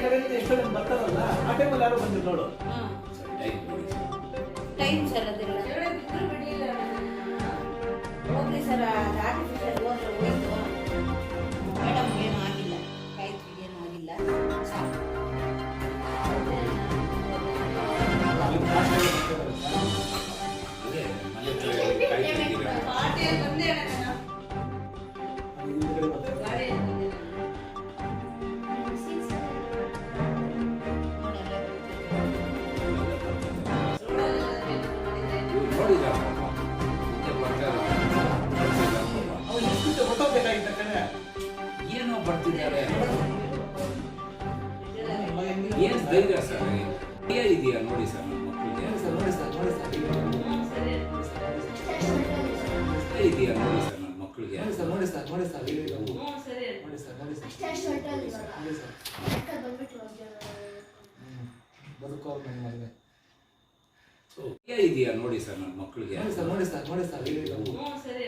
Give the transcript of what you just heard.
ಎಷ್ಟೊಂದು ಬರ್ತಾರಲ್ಲ ಆ ಟೈಮಲ್ಲಿ ಯಾರು ಬಂದಿಲ್ಲ ನೋಡು. ಹಾಂ. Time sir. ಅದೆಲ್ಲ. ಹೋಗ್ಲಿ ಸರ್ ಅದು ಆರ್ಟಿಫಿಷಿಯಲ್ ಹೋದ್ರೆ ಹೋಯ್ತು. ಮೇಡಮ್ ಏನೂ ಆಗಿಲ್ಲ. ಕಾಯ್ತಿಗೆ ಏನೂ ಆಗಿಲ್ಲ. ಸಾಕು. ಅದೇ ಮನೆ ಏನೋ ಬರ್ತಿದ್ದಾರೆ ಏನ್ ಧೈರ್ಯ ಸರ್ ಇದೆಯಾ ನೋಡಿ ಸರ್ ನಮ್ಮ ಮಕ್ಕಳಿಗೆ ಇದೆಯಾ ನೋಡಿ ಸರ್ ನಮ್ಮ ಮಕ್ಕಳಿಗೆ ನೋಡಿ ಸರ್ ನೋಡಿ ಸರ್ ನೋಡಿ ಸರ್ ನೋಡಿ ಸರ್ ನನ್ನ ಮದುವೆ ಇದೆಯಾ? ನೋಡಿ ಸರ್ ನನ್ನ ಮಕ್ಕಳಿಗೆ. ನೋಡಿ ಸರ್ ನೋಡಿ ಸರ್.